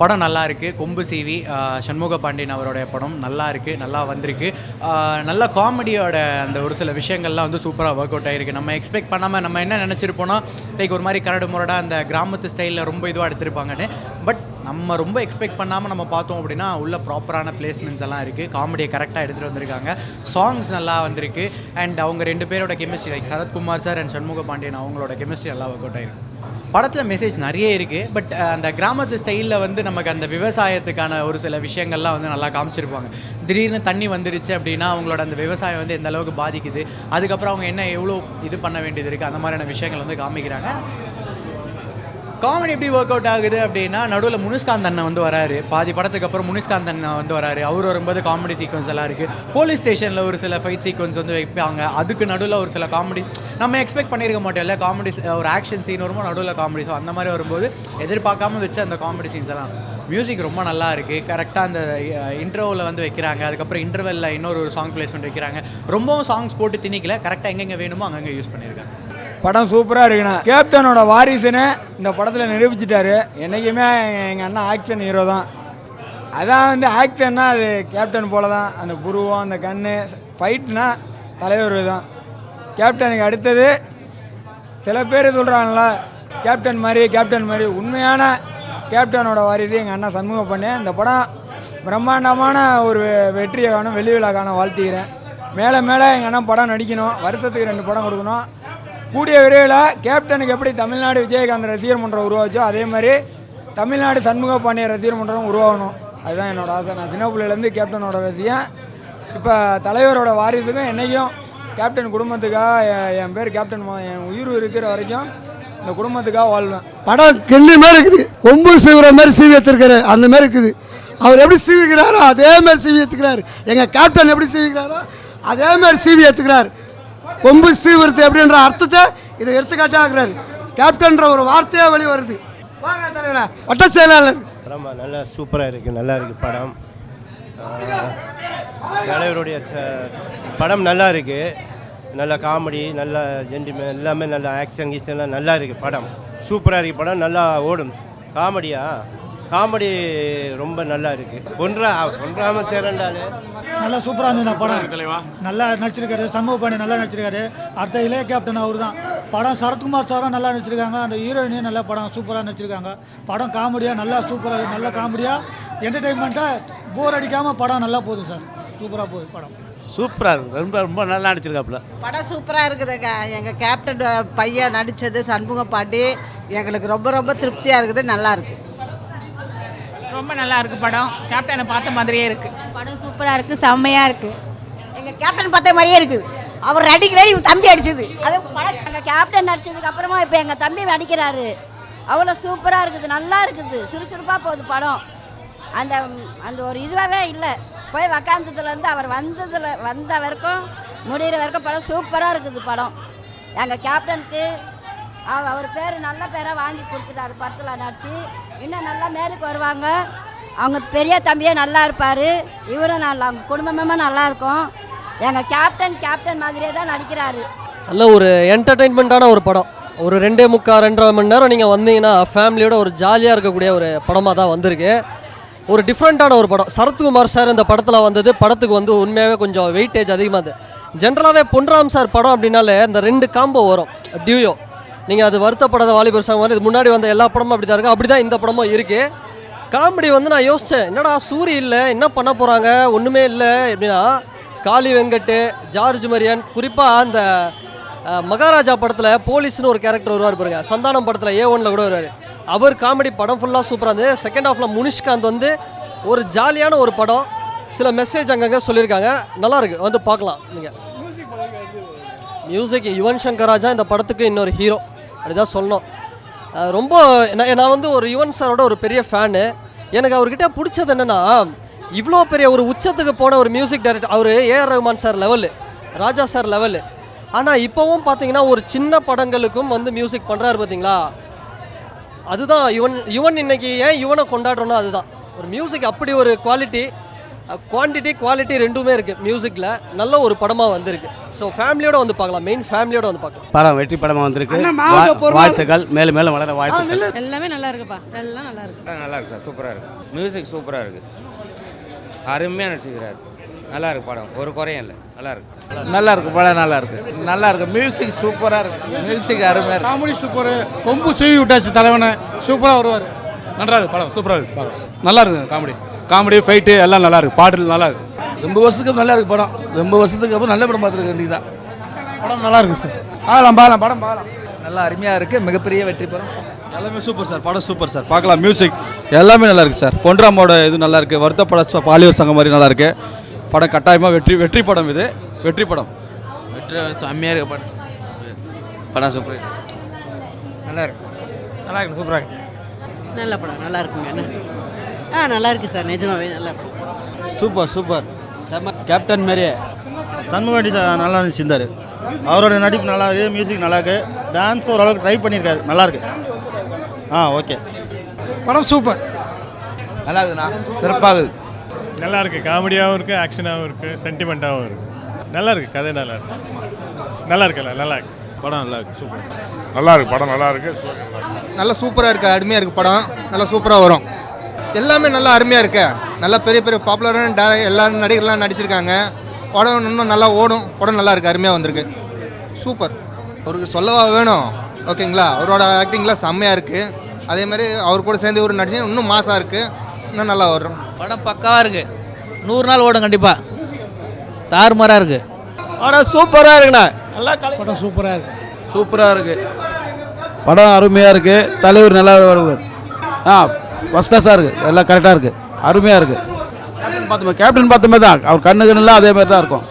படம் நல்லா இருக்குது கொம்பு சீவி சண்முக பாண்டியன் அவருடைய படம் நல்லா இருக்குது நல்லா வந்திருக்கு. நல்ல காமெடியோட அந்த ஒரு சில விஷயங்கள்லாம் வந்து சூப்பராக ஒர்க் அவுட் ஆகிருக்கு நம்ம எக்ஸ்பெக்ட் பண்ணாமல் நம்ம என்ன நினச்சிருப்போம்னா லைக் ஒரு மாதிரி கரடு முரடாக அந்த கிராமத்து ஸ்டைலில் ரொம்ப இதுவாக எடுத்திருப்பாங்கன்னு. பட் நம்ம ரொம்ப எக்ஸ்பெக்ட் பண்ணாமல் நம்ம பார்த்தோம் அப்படின்னா உள்ள ப்ராப்பரான பிளேஸ்மெண்ட்ஸ் எல்லாம் இருக்குது காமெடியை கரெக்டாக எடுத்துகிட்டு வந்திருக்காங்க. சாங்ஸ் நல்லா வந்திருக்கு. அண்ட் அவங்க ரெண்டு பேரோட chemistry like Sarathkumar sir and Shanmuga Pandian அவங்களோட கெமிஸ்ட்ரி நல்லா ஒர்க் அவுட் ஆயிருக்கு. படத்தில் மெசேஜ் நிறைய இருக்குது பட் அந்த கிராமத்து ஸ்டைலில் வந்து நமக்கு அந்த விவசாயத்துக்கான ஒரு சில விஷயங்கள்லாம் வந்து நல்லா காமிச்சிருப்பாங்க. திடீர்னு தண்ணி வந்துருச்சு அப்படின்னா அவங்களோட அந்த விவசாயம் வந்து எந்த அளவுக்கு பாதிக்குது அதுக்கப்புறம் அவங்க என்ன எவ்வளோ இது பண்ண வேண்டியது இருக்குது அந்த மாதிரியான விஷயங்கள் வந்து காமிக்கிறாங்க. காமெடி எப்படி ஒர்க் அவுட் ஆகுது அப்படின்னா நடுவில் முனிஷ்காந்த் அண்ணன் வந்து வராரு. பாதி படத்துக்கு அப்புறம் முனிஷ்காந்த் அண்ணன் வந்து வராரு. அவர் வரும்போது காமெடி சீக்வன்ஸ் எல்லாம் இருக்குது போலீஸ் ஸ்டேஷனில் ஒரு சில ஃபைட் சீக்வன்ஸ் வந்து வைப்பாங்க. அதுக்கு நடுவில் ஒரு சில காமெடி நம்ம எக்ஸ்பெக்ட் பண்ணியிருக்க மாட்டோம் இல்லை? காமெடி ஒரு ஆக்ஷன் சீன் வரும்போது நடுவில் காமெடி ஸோ அந்த மாதிரி வரும்போது எதிர்பார்க்காம வச்சு அந்த காமெடி சீன்ஸ் எல்லாம். மியூசிக் ரொம்ப நல்லா இருக்குது கரெக்டாக அந்த இன்டர்வலில் வந்து வைக்கிறாங்க. அதுக்கப்புறம் இன்டர்வெல்ல இன்னொரு ஒரு சாங் பிளேஸ்மெண்ட் வைக்கிறாங்க. ரொம்பவும் சாங்ஸ் போட்டு திணிக்கல. கரெக்டாக எங்கெங்கே வேணுமோ அங்கங்கே யூஸ் பண்ணியிருக்காங்க. படம் சூப்பராக இருக்குண்ணா. கேப்டனோட வாரிசுன்னு இந்த படத்தில் நிரூபிச்சிட்டாரு. என்றைக்குமே எங்கள் அண்ணன் ஆக்ஷன் ஹீரோ தான். அதான் வந்து ஆக்ஷன்னா அது கேப்டன் போல தான் அந்த புருவம் அந்த கண் ஃபைட்னா தலைவர் தான். கேப்டனுக்கு அடுத்தது சில பேர் சொல்கிறாங்களா கேப்டன் மாதிரி கேப்டன் மாதிரி. உண்மையான கேப்டனோட வாரிசு எங்கள் அண்ணன் சண்முகம் பண்ணு. இந்த படம் பிரம்மாண்டமான ஒரு வெற்றியை காணும் வெள்ளி விழா காணும் வாழ்த்துக்கிறேன். மேலே மேலே எங்கள் அண்ணன் படம் நடிக்கணும். வருஷத்துக்கு ரெண்டு படம் கொடுக்கணும். கூடிய விரைவில் கேப்டனுக்கு எப்படி தமிழ்நாடு விஜயகாந்த் ரசிகர் மன்றம் உருவாச்சோ அதே மாதிரி தமிழ்நாடு சண்முக பாண்டிய ரசிகர் மன்றம் உருவாகணும். அதுதான் என்னோட ஆசை. நான் சின்ன பிள்ளையிலேருந்து கேப்டனோட ரசிகன். இப்போ தலைவரோட வாரிசுக்கும் என்றைக்கும் கேப்டன் குடும்பத்துக்காக என் என் பேர் கேப்டன் என் உயிர் இருக்கிற வரைக்கும் இந்த குடும்பத்துக்காக வாழ்வேன். படம் கெண்ணி மாதிரி இருக்குது. கொம்பு சீவுற மாதிரி சீவி எடுத்துருக்காரு. அந்த மாதிரி இருக்குது. அவர் எப்படி சீவிக்கிறாரோ அதே மாதிரி சீவி எடுத்துக்கிறாரு. எங்கள் கேப்டன் எப்படி சீவிக்கிறாரோ அதே மாதிரி சீவி எடுத்துக்கிறார். கொம்பு சீவுறது அப்படின்ற அர்த்தத்தை இதை எடுத்துக்காட்டாகிறார் கேப்டன்ற ஒரு வார்த்தையாக வெளி வருது. வாங்க தலைவரா வட்ட செயலாளர். படம் நல்லா சூப்பராக இருக்குது நல்லா இருக்குது படம். தலைவருடைய ச- படம் நல்லா இருக்குது நல்ல காமெடி நல்ல ஜென்டிமே எல்லாமே நல்ல ஆக்ஷன் கீஷன்லாம் நல்லா இருக்குது படம். சூப்பராக இருக்குது படம் நல்லா ஓடும். காமெடியா? காமெடி ரொம்ப நல்லா இருக்குது பொன்றா பொன்றாம சேரண்டாலே நல்லா சூப்பராக இருந்தது படம். நல்லா நடிச்சிருக்காரு சண்முக பாண்டி நல்லா நடிச்சிருக்காரு. அடுத்த இளைய கேப்டன் அவர் தான் படம் சரத்குமார் சாரும் நல்லா நடிச்சிருக்காங்க அந்த ஹீரோயினையும் நல்லா படம் சூப்பராக நடிச்சிருக்காங்க. படம் காமெடியாக நல்லா சூப்பராக நல்ல காமெடியாக என்டர்டெயின்மெண்ட்டாக போர் அடிக்காமல் படம் நல்லா போகுது சார். சூப்பராக போகுது படம். சூப்பராக இருக்கு. ரொம்ப ரொம்ப நல்லா நடிச்சிருக்காப்புல. படம் சூப்பராக இருக்குதுங்க. எங்கள் கேப்டன் பையன் நடித்தது சண்முக பாண்டி. எங்களுக்கு ரொம்ப ரொம்ப திருப்தியாக இருக்குது. நல்லா இருக்கு. ரொம்ப நல்லா இருக்கு படம் கேப்டனை பார்த்த மாதிரியே இருக்கு. படம் சூப்பராக இருக்குது செம்மையாக இருக்குது எங்கள் கேப்டன் பார்த்த மாதிரியே இருக்குது அவர் நடிக்கிறாரு இவர் தம்பி அடிச்சது. அது படம் எங்கள் கேப்டன் நடிச்சதுக்கு அப்புறமா இப்போ எங்கள் தம்பி நடிக்கிறாரு. அவ்வளோ சூப்பராக இருக்குது நல்லா இருக்குது. சுறுசுறுப்பாக போகுது படம். அந்த அந்த ஒரு இதுவாகவே இல்லை. போய் உக்காந்ததுலேருந்து அவர் வந்ததில் வந்த வரைக்கும் முடிகிற வரைக்கும் படம் சூப்பராக இருக்குது படம். எங்கள் கேப்டனுக்கு அவர் அவர் பேர் நல்ல பேராக வாங்கி கொடுத்துட்டாரு. படத்தில் நடிச்சு. இன்னும் நல்லா மேலுக்கு வருவாங்க. அவங்க பெரிய தம்பியே நல்லா இருப்பார். இவரும் நல்லா அவங்க குடும்பமே நல்லா இருக்கும். எங்கள் கேப்டன் கேப்டன் மாதிரியே தான் நடிக்கிறாரு. நல்ல ஒரு என்டர்டெயின்மெண்ட்டான ஒரு படம். ஒரு ரெண்டே முக்கால் ரெண்டரை மணி நேரம் நீங்கள் வந்தீங்கன்னா ஃபேமிலியோட ஒரு ஜாலியாக இருக்கக்கூடிய ஒரு படமாக தான் வந்திருக்கு. ஒரு டிஃப்ரெண்ட்டான ஒரு படம். சரத்குமார் சார் இந்த படத்தில் வந்தது. படத்துக்கு வந்து உண்மையாகவே கொஞ்சம் வெயிட்டேஜ் அதிகமாக இருந்தது. ஜென்ரலாகவே பொன்ராம் சார் படம் அப்படின்னாலே இந்த ரெண்டு காம்போ வரும். டியூயோ நீங்கள் அது வருத்தப்படாத வாலிபர் சாங் மாதிரி இது முன்னாடி வந்த எல்லா படமும் அப்படி தான் இருக்குது அப்படி தான் இந்த படமும் இருக்குது காமெடி வந்து நான் யோசித்தேன் என்னடா சூரி இல்லை என்ன பண்ண போகிறாங்க ஒன்றுமே இல்லை எப்படின்னா காளி வெங்கட்டு ஜார்ஜ் மரியன் குறிப்பாக அந்த மகாராஜா படத்தில் போலீஸ்னு ஒரு கேரக்டர் வருவார் பாருங்க சந்தானம் படத்தில் ஏ ஒன்ல கூட வருவார். அவர் காமெடி படம் ஃபுல்லாக சூப்பராக இருந்தது. செகண்ட் ஹாஃபில் முனிஷ்காந்த் வந்து ஒரு ஜாலியான ஒரு படம் சில மெசேஜ் அங்கங்கே சொல்லியிருக்காங்க. நல்லாயிருக்கு வந்து பார்க்கலாம் நீங்கள் மியூசிக் யுவன் சங்கர் ராஜா இந்த படத்துக்கு இன்னொரு ஹீரோ அப்படிதான் சொல்லணும். ரொம்ப நான் நான் வந்து ஒரு யுவன் சாரோட ஒரு பெரிய ஃபேனு. எனக்கு அவர்கிட்ட பிடிச்சது என்னென்னா இவ்வளோ பெரிய ஒரு உச்சத்துக்கு போன ஒரு music director our A R Rahman sir level Raja sir level ஆனால் இப்போவும் பார்த்தீங்கன்னா ஒரு சின்ன படங்களுக்கும் வந்து மியூசிக் பண்ணுறாரு பார்த்தீங்களா அதுதான் யுவன் யுவன் இன்னைக்கு ஏன் யுவனை கொண்டாடுறோன்னா அதுதான். ஒரு மியூசிக் அப்படி ஒரு குவாலிட்டி குவான்டிட்டி குவாலிட்டி ரெண்டுமே இருக்குது மியூசிக்கில் நல்ல ஒரு படமாக வந்திருக்கு. ஸோ ஃபேமிலியோட வந்து பார்க்கலாம். மெயின் ஃபேமிலியோட வந்து பார்க்கலாம். படம் வெற்றி படமாக வந்திருக்கு. வாழ்த்துக்கள். மேலும் மேலும் வளர வாழ்த்துக்கள். எல்லாமே நல்லா இருக்குப்பா. எல்லாம் நல்லா இருக்கு. நல்லா இருக்கு சார். சூப்பராக இருக்கு. மியூசிக் சூப்பராக இருக்கு. அருமையாக நடிச்சிருக்கிறார் நல்லா இருக்கு படம். ஒரு குறையும் இல்லை. நல்லா இருக்கு. நல்லா இருக்கு படம் நல்லா இருக்கு. நல்லா இருக்கு. மியூசிக் சூப்பராக இருக்கு. மியூசிக் அருமையாக இருக்கு. Comedy super. கொம்பு சூவி விட்டாச்சு தலைவனை. சூப்பராக வருவார். நல்லா இருக்கு படம். சூப்பராக இருக்கு. நல்லா இருக்கு காமெடி காமெடி ஃபைட்டு எல்லாம் நல்லா இருக்கு. பாட்டு நல்லா இருக்கு. ரொம்ப வருஷத்துக்கு நல்லா இருக்கு படம். ரொம்ப வருஷத்துக்கு அப்புறம் நல்ல படம் பார்த்துருக்க வேண்டியதான் படம் நல்லா இருக்கு சார் பாக்கலாம் பாக்கலாம் படம் பாக்கலாம் நல்லா அருமையாக இருக்குது மிகப்பெரிய வெற்றி பெறும் எல்லாமே சூப்பர் சார் படம் சூப்பர் சார் பார்க்கலாம். மியூசிக் எல்லாமே நல்லா இருக்கு சார் பொன்ராமோட இது நல்லா இருக்கு. வருத்தப்பட பாலியர் சங்கம் மாதிரி நல்லா இருக்கு. படம் கட்டாயமாக வெற்றி வெற்றி படம் இது. வெற்றி படம். வெற்றி செம்மையாக இருக்கு படம். படம் சூப்பர் நல்லா இருக்கு. நல்லா இருக்கு சூப்பராக இருக்கு. நல்ல படம். நல்லா இருக்குங்க என்ன ஆ நல்லா இருக்கு சார் நிஜமாவே நல்லா சூப்பர் சூப்பர். செம்ம கேப்டன் மாரியே. சண்முகாண்டி சார் நல்லா நடிச்சிருந்தாரு அவரோட நடிப்பு நல்லா இருக்கு மியூசிக் நல்லா இருக்கு. டான்ஸ் ஓரளவுக்கு ட்ரை பண்ணியிருக்காரு நல்லா இருக்கு. ஆ ஓகே படம் சூப்பர். நல்லா இருக்குண்ணா சிறப்பாகுது நல்லா இருக்கு. காமெடியாகவும் இருக்கு ஆக்ஷனாகவும் இருக்கு சென்டிமெண்ட்டாகவும் இருக்கு. நல்லா இருக்கு கதை நல்லா இருக்கு. நல்லா இருக்குல்ல நல்லா இருக்கு. படம் நல்லா இருக்கு சூப்பர். நல்லா இருக்கு படம் நல்லா இருக்கு நல்லா சூப்பராக இருக்குது அருமையாக இருக்குது படம். நல்லா சூப்பராக வரும். எல்லாமே நல்லா அருமையாக இருக்கு. நல்லா பெரிய பெரிய பாப்புலரான டே எல்லா நடிகர்லாம் நடிச்சிருக்காங்க. படம் இன்னும் நல்லா ஓடும். படம் நல்லா இருக்கு. அருமையாக வந்திருக்கு. சூப்பர் அவருக்கு சொல்லவா வேணும். ஓகேங்களா அவரோட ஆக்டிங்லாம் செம்மையாக இருக்குது அதே மாதிரி அவர் கூட சேர்ந்து ஒரு நடிச்சு இன்னும் மாசாக இருக்குது இன்னும் நல்லா வரும் படம் பக்காவாக இருக்கு. நூறு நாள் ஓடும் கண்டிப்பாக தாறுமாறாக இருக்கு. படம் சூப்பராக இருக்குண்ணா. நல்லா படம் சூப்பராக இருக்கு. சூப்பராக இருக்கு. படம் அருமையாக இருக்கு. தலைவர் நல்லா வருவார். ஆ ஃபஸ்ட் கிளாஸாக இருக்குது எல்லாம் கரெக்டாக இருக்குது அருமையாக இருக்குது கேப்டன் பார்த்தோமே கேப்டன் தான் அவர் கண்ணு கண்ணுலாம் அதே மாதிரி தான் இருக்கும்.